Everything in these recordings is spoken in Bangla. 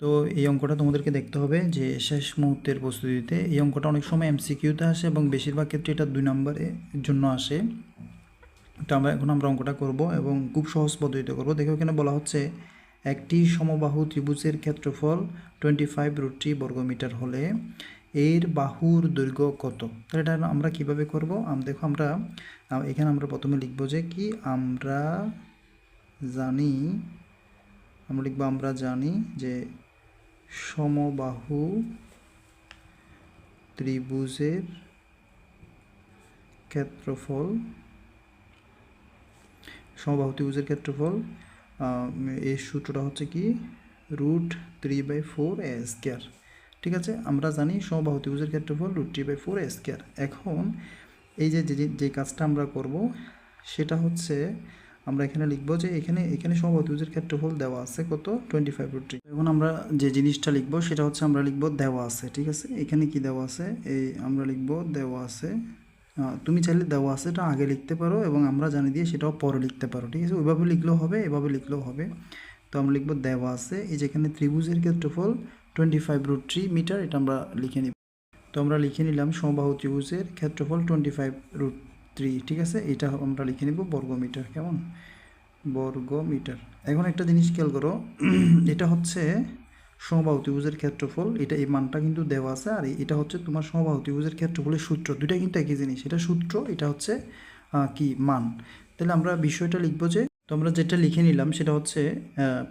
তো এই অঙ্কটা তোমাদেরকে দেখতে হবে যে শেষ মুহূর্তের প্রস্তুতিতে এই অঙ্কটা অনেক সময় এমসিকিউতে আসে এবং বেশিরভাগ ক্ষেত্রে এটা দুই নম্বরের জন্য আসে। তো আমরা এখন আমরা অঙ্কটা করব এবং খুব সহজ পদ্ধতিতে করব। দেখো এখানে বলা হচ্ছে একটি সমবাহু ত্রিভুজের ক্ষেত্রফল টোয়েন্টি ফাইভ রুটটি বর্গমিটার হলে এর বাহুর দৈর্ঘ্য কত? তাহলে এটা আমরা কীভাবে করব? আম, দেখো আমরা এখানে আমরা প্রথমে লিখব যে কি? আমরা জানি, আমরা লিখব আমরা জানি যে সমবাহু ত্রিভুজের ক্ষেত্রফল, সমবাহু ত্রিভুজের ক্ষেত্রফল এর সূত্রটা হচ্ছে কি? Root three by four a square ঠিক আছে? আমরা জানি সমবাহু ত্রিভুজের ক্ষেত্রফল root three by four a square এখন এই যে- যে কাজটা আমরা করব, সেটা হচ্ছে আমরা এখানে লিখব যে এখানে এখানে সমবাহু ত্রিভুজের ক্ষেত্রফল দেওয়া আছে কত? টোয়েন্টি ফাইভ রুট থ্রি এখন আমরা যে জিনিসটা লিখব সেটা হচ্ছে আমরা লিখব দেওয়া আছে, ঠিক আছে? এখানে কি দেওয়া আছে? এই আমরা লিখব দেওয়া আছে তুমি চাইলে দেওয়া আছে এটা আগে লিখতে পারো এবং আমরা জানি দিয়ে সেটাও পরে লিখতে পারো, ঠিক আছে? ওইভাবে লিখলেও হবে, এভাবে লিখলেও হবে। তো আমরা লিখব দেওয়া আছে, এই যেখানে ত্রিভুজের ক্ষেত্রফল twenty five root three metre এটা আমরা লিখে নিব। তো আমরা লিখে নিলাম সমবাহু ত্রিভুজের ক্ষেত্রফল টোয়েন্টি ফাইভ রুট থ্রি ঠিক আছে? এটা আমরা লিখে নিব বর্গ মিটার কেমন? বর্গ মিটার এখন একটা জিনিস খেয়াল করো, এটা হচ্ছে সমবাহু ত্রিভুজের ক্ষেত্রফল, এটা এই মানটা কিন্তু দেওয়া আছে, আর এটা হচ্ছে তোমার সমবাহু ত্রিভুজের ক্ষেত্রফলের সূত্র, দুইটা কিন্তু একই জিনিস, এটা সূত্র, এটা হচ্ছে কি? মান। তাহলে আমরা বিষয়টা লিখব যে, তো আমরা যেটা লিখে নিলাম সেটা হচ্ছে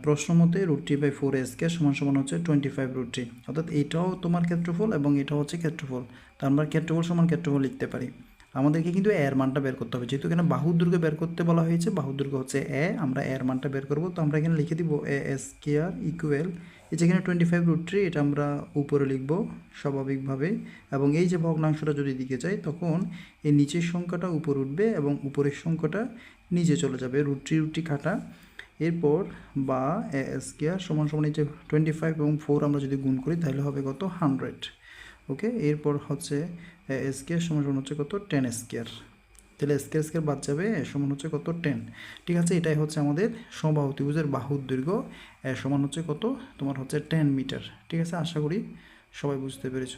প্রশ্ন মতে root three by four S কে সমান সমান হচ্ছে টোয়েন্টি ফাইভ রুট থ্রি অর্থাৎ এটাও তোমার ক্ষেত্রফল এবং এটাও হচ্ছে ক্ষেত্রফল, তো আমরা ক্ষেত্রফল সমান ক্ষেত্রফল লিখতে পারি। আমাদেরকে কিন্তু এর মানটা বের করতে হবে। যেহেতু এখানে বাহুর দৈর্ঘ্য বের করতে বলা হয়েছে, বাহুদুর্গ হচ্ছে এ, আমরা এর মানটা বের করব। তো আমরা এখানে লিখে দিব A S K R equal এই যেখানে টোয়েন্টি ফাইভ রুট থ্রি এটা আমরা উপরে লিখব স্বাভাবিকভাবে। এবং এই যে ভগ্নাংশটা যদি দিকে যায়, তখন এই নিচের সংখ্যাটা উপর উঠবে এবং উপরের সংখ্যাটা নিচে চলে যাবে রুট্রি রুট্রি খাটা। এরপর বা এ স্কোয়ার সমান সমান এই যে টোয়েন্টি ফাইভ এবং ফোর আমরা যদি গুণ করি, তাহলে হবে কত? হান্ড্রেড ওকে এরপর হচ্ছে স্কেয়ার সমান সমান হচ্ছে কত? টেন স্কেয়ার তাহলে স্কেয়ার স্কেয়ার বাদ যাবে সমান হচ্ছে কত? টেন ঠিক আছে, এটাই হচ্ছে আমাদের সমবাহু ত্রিভুজের বাহুর দৈর্ঘ্য। সমান হচ্ছে কত? তোমার হচ্ছে টেন মিটার ঠিক আছে, আশা করি সবাই বুঝতে পেরেছ।